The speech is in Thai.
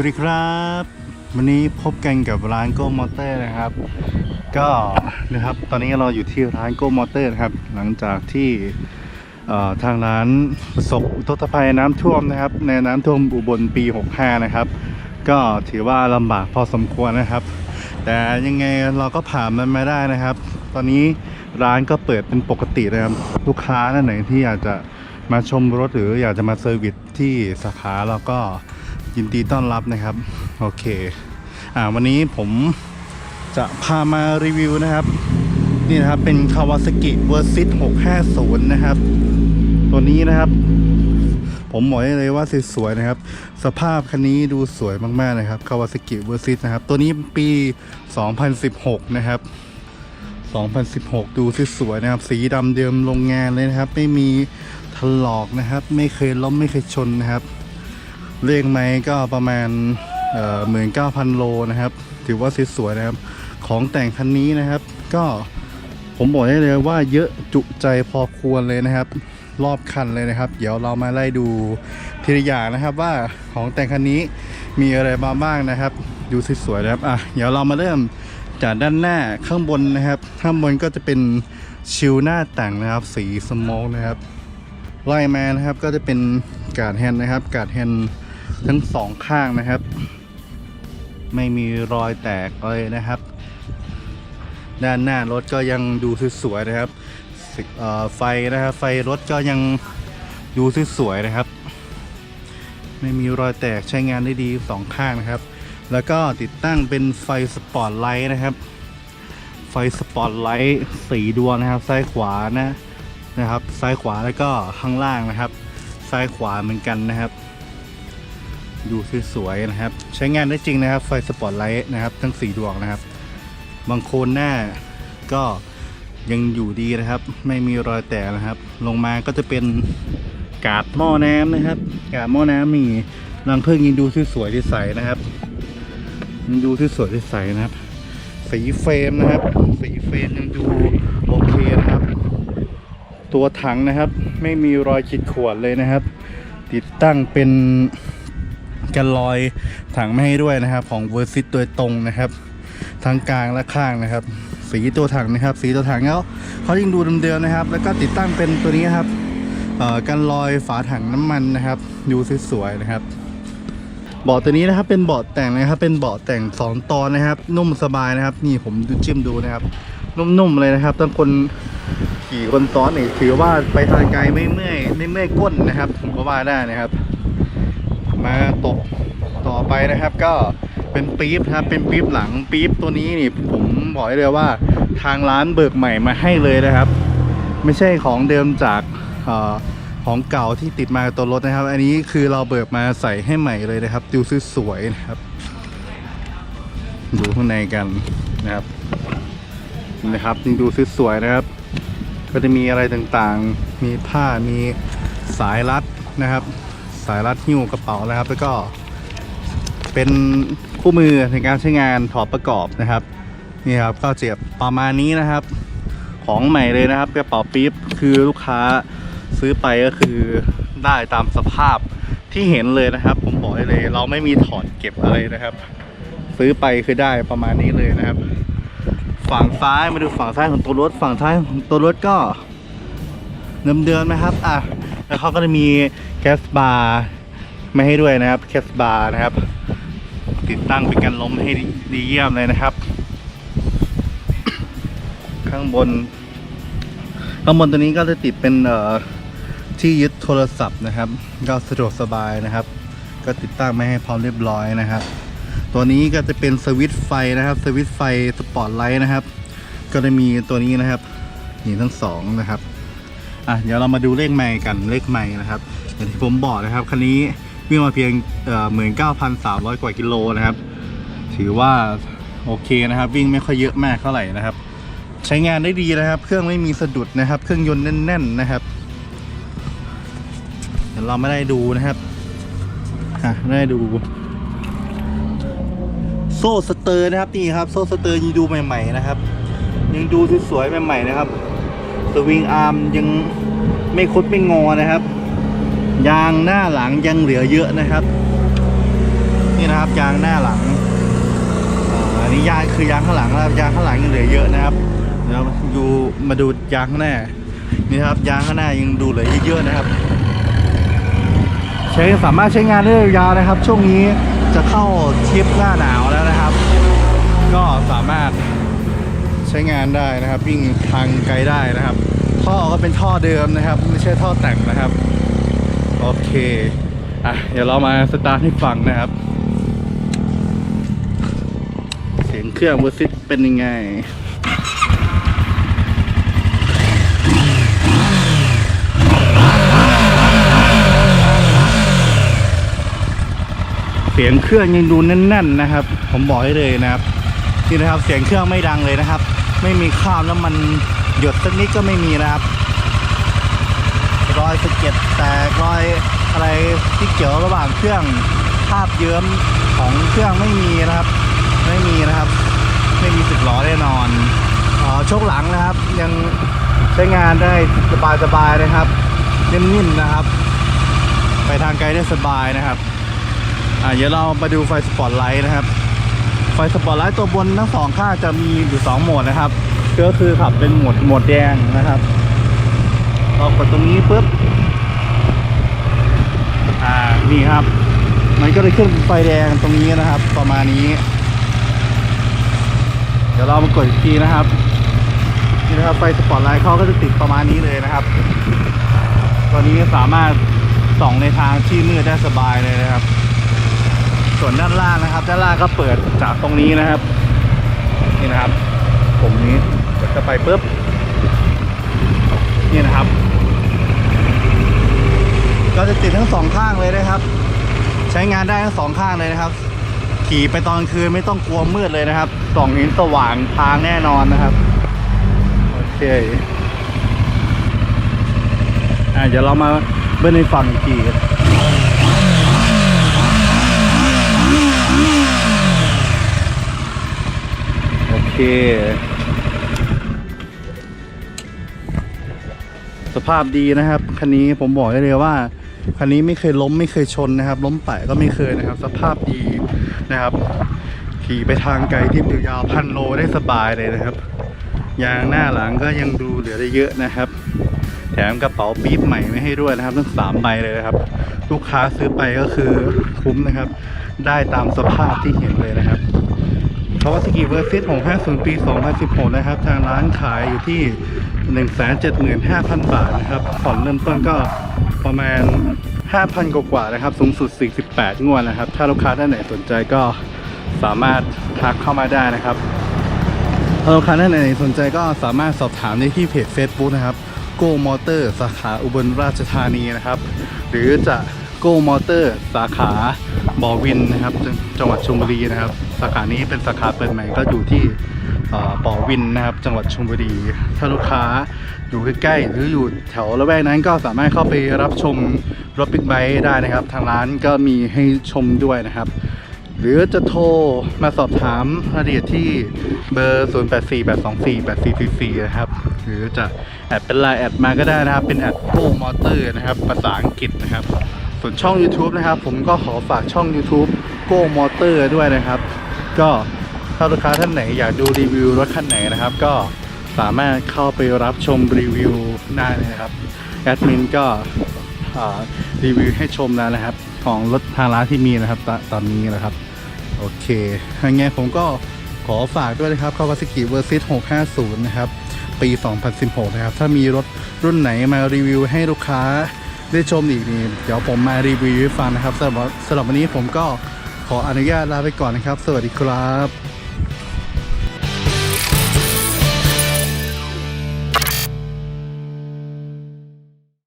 วัสดีครับ วันนี้พบกันกับร้านโก้มอเตอร์นะครับ ก็นะครับตอนนี้เราอยู่ที่ร้านโก้มอเตอร์นะครับ หลังจากที่ทางร้านประสบอุทกภัยน้ำท่วมนะครับ ในน้ำท่วมอุบลปี 65 นะครับ ก็ถือว่าลำบากพอสมควรนะครับ แต่ยังไงเราก็ผ่านมันมาได้นะครับ ตอนนี้ร้านก็เปิดเป็นปกตินะครับลูกค้าท่านไหนที่อยากจะมาชมรถหรืออยากจะมาเซอร์วิสที่สาขาเราก็ ยินดีต้อนรับนะครับ โอเค อ่า วันนี้ผมจะพามารีวิวนะครับ นี่นะครับ เป็น Kawasaki Versys 650 นะครับ ตัวนี้นะครับ ผมบอกได้เลยว่าสวยๆนะครับ สภาพคันนี้ดูสวยมากๆนะครับ Kawasaki Versys นะครับ ตัวนี้ปี 2016 นะครับ2016 ดูสวยๆนะครับ สีดำเดิมโรงงานเลยนะครับ ไม่มีถลอกนะครับ ไม่เคยล้มไม่เคยชนนะครับ เลขไหมก็ประมาณหมื่นเก้าพันโลนะครับ ถือว่าสวยนะครับ ของแต่งคันนี้นะครับ ก็ผมบอกได้เลยว่าเยอะจุใจพอควรเลยนะครับ รอบคันเลยนะครับ เดี๋ยวเรามาไล่ดูทีละอย่างนะครับว่าของแต่งคันนี้มีอะไรมาบ้างนะครับ ดูสวยนะครับอะเดี๋ยวเรามาเริ่มจากด้านหน้าข้างบนนะครับข้างบนก็จะเป็นชิลหน้าแต่งนะครับ สีสโมกนะครับไล่มานะครับก็จะเป็นการดแฮนนะครับ การดแฮนด์ ทั้งสองข้างนะครับ ไม่มีรอยแตกเลยนะครับ ด้านหน้ารถก็ยังดูสวยๆนะครับไฟนะครับ ไฟรถก็ยังดูสวยๆนะครับ ไม่มีรอยแตกใช้งานได้ดีสองข้างนะครับ แล้วก็ติดตั้งเป็นไฟสปอตไลท์นะครับ ไฟสปอตไลท์สีดวงนะครับ ซ้ายขวานะนะครับ ซ้ายขวาแล้วก็ข้างล่างนะครับ ซ้ายขวาเหมือนกันนะครับ ดูสวยๆนะครับ ใช้งานได้จริงนะครับ ไฟสปอตไลท์นะครับ ทั้งสีดวงนะครับ บางโคนหน้าก็ยังอยู่ดีนะครับ ไม่มีรอยแตกนะครับ ลงมาก็จะเป็นกาดหม้อน้ำนะครับ กาดหม้อน้ำมีรังพึ่งยังดูสวยๆที่ใสนะครับยังดูสวยๆที่ใสนะครับ สีเฟรมนะครับ สีเฟรมยังดูโอเคนะครับ ตัวถังนะครับ ไม่มีรอยขีดข่วนเลยนะครับ ติดตั้งเป็น กันลอยถังไม่ให้ด้วยนะครับ ของเวอร์ซิตโดยตรงนะครับทั้งกลางและข้างนะครับ สีตัวถังนะครับ สีตัวถังแล้วเขายังดูเดิมๆนะครับ แล้วก็ติดตั้งเป็นตัวนี้ครับกันลอยฝาถังน้ำมันนะครับดูสวยๆนะครับเบาะตัวนี้นะครับเป็นเบาะแต่งนะครับ เป็นเบาะแต่งสองตอนนะครับ นุ่มสบายนะครับ นี่ผมดูจิ้มดูนะครับ นุ่มๆเลยนะครับตั้งคนขี่คนซ้อนนี่ถือว่าไปทางไกลไม่เมื่อยไม่เมื่อยก้นนะครับ ผมก็ว่าได้นะครับ มาตกต่อไปนะครับ ก็เป็นปี๊บนะครับ เป็นปี๊บหลังปี๊บตัวนี้นี่ผมบอกได้เลยว่าทางร้านเบิกใหม่มาให้เลยนะครับ ไม่ใช่ของเดิมจากอของเก่าที่ติดมากับตัวรถนะครับ อันนี้คือเราเบิกมาใส่ให้ใหม่เลยนะครับดูสวยๆนะครับ ดูข้างในกันนะครับนะครับนี่ดูสวยๆนะครับ ก็จะมีอะไรต่างๆ มีผ้ามีสายรัดนะครับ สายรัดหิ้วกระเป๋านะครับ แล้วก็เป็นคู่มือในการใช้งานถอดประกอบนะครับนี่ครับก็เจ็บประมาณนี้นะครับ ของใหม่เลยนะครับกระเป๋าปี๊บคือลูกค้าซื้อไปก็คือได้ตามสภาพที่เห็นเลยนะครับ ผมบอกเลย เราไม่มีถอดเก็บอะไรนะครับ ซื้อไปคือได้ประมาณนี้เลยนะครับ ฝั่งซ้ายมาดูฝั่งซ้ายของตัวรถ ฝั่งซ้ายของตัวรถก็เดิมๆนะครับ อะแล้วเขาก็จะมี แคสบาร์ไม่ให้ด้วยนะครับแคสบาร์นะครับ ติดตั้งเป็นกันล้มให้ดีดีเยี่ยมเลยนะครับ ข้างบน ข้างบนตัวนี้ก็จะติดเป็นเอ่อที่ยึดโทรศัพท์นะครับ ก็สะดวกสบายนะครับ ก็ติดตั้งไม่ให้พร้อมเรียบร้อยนะครับ ตัวนี้ก็จะเป็นสวิตช์ไฟนะครับสวิตช์ไฟสปอตไลท์นะครับ ก็จะมีตัวนี้นะครับนี่ทั้งสองนะครับ อะเดี๋ยวเรามาดูเลขไมล์กันเลขไมล์นะครับอย่างที่ผมบอกนะครับคันนี้วิ่งมาเพียงหมื่นเก้าพันสามร้อยกว่ากิโลนะครับ ถือว่าโอเคนะครับ วิ่งไม่ค่อยเยอะมากเท่าไหร่นะครับ ใช้งานได้ดีนะครับ เครื่องไม่มีสะดุดนะครับ เครื่องยนต์แน่น ๆนะครับเดี๋ยวเราไม่ได้ดูนะครับอะไม่ได้ดูโซ่สเตอร์นะครับนี่ครับ โซ่สเตอร์ยังดูใหม่ ๆ นะครับ ยังดูสวยๆใหม่ ๆ นะครับ สวิงอาร์มยังไม่คดไม่งอนะครับ ยางหน้าหลังยังเหลือเยอะนะครับ นี่นะครับยางหน้าหลังอันนี้ยางคือยางข้างหลังนะครับยางข้างหลังยังเหลือเยอะนะครับเดี๋ยวดูมาดูยางข้างหน้านี่นะครับยางข้างหน้ายังดูเหลือเยอะๆนะครับ ใช้สามารถใช้งานได้ยาวนะครับ ช่วงนี้จะเข้าทริปหน้าหนาวแล้วนะครับ ก็สามารถ ใช้งานได้นะครับ วิ่งทางไกลได้นะครับ ท่อก็เป็นท่อเดิมนะครับ ไม่ใช่ท่อแต่งนะครับ โอเคอะเดี๋ยวเรามาสตาร์ทให้ฟังนะครับ เสียงเครื่องเวอร์ซิตเป็นยังไงเสียงเครื่องยังดูแน่นๆนะครับ ผมบอกให้เลยนะครับนี่นะครับ เสียงเครื่องไม่ดังเลยนะครับ ไม่มีข้ามแล้วมันหยดสักนิดก็ไม่มีนะครับรอยสะเก็ดแตกรอยอะไรที่เกี่ยวระหว่างเครื่องภาพเยิ้มของเครื่องไม่มีนะครับ ไม่มีนะครับ ไม่มีสึกล้อแน่นอนออโชคหลังนะครับ ยังใช้งานได้สบายๆนะครับนิ่มๆนะครับ ไปทางไกลได้สบายนะครับอ่าเดี๋ยวเรามาดูไฟสปอตไลท์นะครับ ไฟสปอร์ตไลท์ตัวบนทั้งสองข้างจะมีอยู่สองโหมดนะครับ ก็คือขับเป็นโหมดโหมดแดงนะครับพอกดตรงนี้ปุ๊บอ่านี่ครับ มันก็จะขึ้นไฟแดงตรงนี้นะครับ ประมาณนี้ เดี๋ยวเรามากดอีกทีนะครับนี่นะครับไฟสปอร์ตไลท์เขาก็จะติดประมาณนี้เลยนะครับตอนนี้สามารถส่องในทางที่มืดได้สบายเลยนะครับ ส่วนด้านล่างนะครับ ด้านล่างก็เปิดจากตรงนี้นะครับ นี่นะครับ ผมนี้กดเข้าไปปุ๊บนี่นะครับ ก็จะติดทั้งสองข้างเลยนะครับ ใช้งานได้ทั้งสองข้างเลยนะครับ ขี่ไปตอนคืนไม่ต้องกลัวมืดเลยนะครับส่องเห็นสว่างทางแน่นอนนะครับโอเคอะเดี๋ยวเรามาเบิ้ลในฝั่งอีกทีครับโอ เค สภาพดีนะครับ คันนี้ผมบอกได้เลยว่า คันนี้ไม่เคยล้มไม่เคยชนนะครับ ล้มแตะก็ไม่เคยนะครับ สภาพดีนะครับ ขี่ไปทางไกลที่ยาวๆพันโลได้สบายเลยนะครับยางหน้าหลังก็ยังดูเหลือได้เยอะนะครับแถมกระเป๋าปี๊บใหม่ไม่ให้ด้วยนะครับทั้งสามใบเลยนะครับ ลูกค้าซื้อไปก็คือคุ้มนะครับ ได้ตามสภาพที่เห็นเลยนะครับาวาซากิเวอร์ซิต650 ปี 2016 นะครับ ทางร้านขายอยู่ที่ 175,000 บาทนะครับ ผ่อนเริ่มต้นก็ประมาณ 5,000 กว่าๆนะครับ สูงสุด 48 งวดนะครับ ถ้าลูกค้าท่านไหนสนใจก็สามารถทักเข้ามาได้นะครับ ถ้าลูกค้าท่านไหนสนใจก็สามารถสอบถามได้ที่เพจ Facebook นะครับ Go Motor สาขาอุบลราชธานีนะครับ หรือจะ Go Motor สาขา บอวินนะครับจังหวัดชลบุรีนะครับ สาขานี้เป็นสาขาเปิดใหม่ก็อยู่ที่บ่อวินนะครับ จังหวัดชลบุรี ถ้าลูกค้าอยู่ใกล้ๆหรืออยู่แถวละแวกนั้นก็สามารถเข้าไปรับชมรถบิ๊กไบค์ได้นะครับ ทางร้านก็มีให้ชมด้วยนะครับหรือจะโทรมาสอบถามรายละเอียดที่เบอร์ 0848248444 นะครับ หรือจะแอดเป็นไลน์แอดมาก็ได้นะครับ เป็นแอดโ o มอเตอร์นะครับ ภาษาอังกฤษนะครับ ส่วนช่อง YouTube นะครับ ผมก็ขอฝากช่อง YouTube Go Motor ด้วยนะครับ ก็ถ้าลูกค้าท่านไหนอยากดูรีวิวรถคันไหนนะครับ ก็สามารถเข้าไปรับชมรีวิวได้นะครับแอดมินก็รีวิวให้ชมแล้วนะครับ ของรถทางร้านที่มีนะครับตตอนนี้นะครับ โอเคยังไงผมก็ขอฝากด้วยนะครับ Kawasaki Versys 650 นะครับ ปี 2016 นะครับ ถ้ามีรถรุ่นไหนมารีวิวให้ลูกค้า ได้ชมอีกนี่เดี๋ยวผมมารีวิวให้ฟังนะครับสำหรับสำหรับวันนี้ผมก็ขออนุญาตลาไปก่อนนะครับ สวัสดีครับ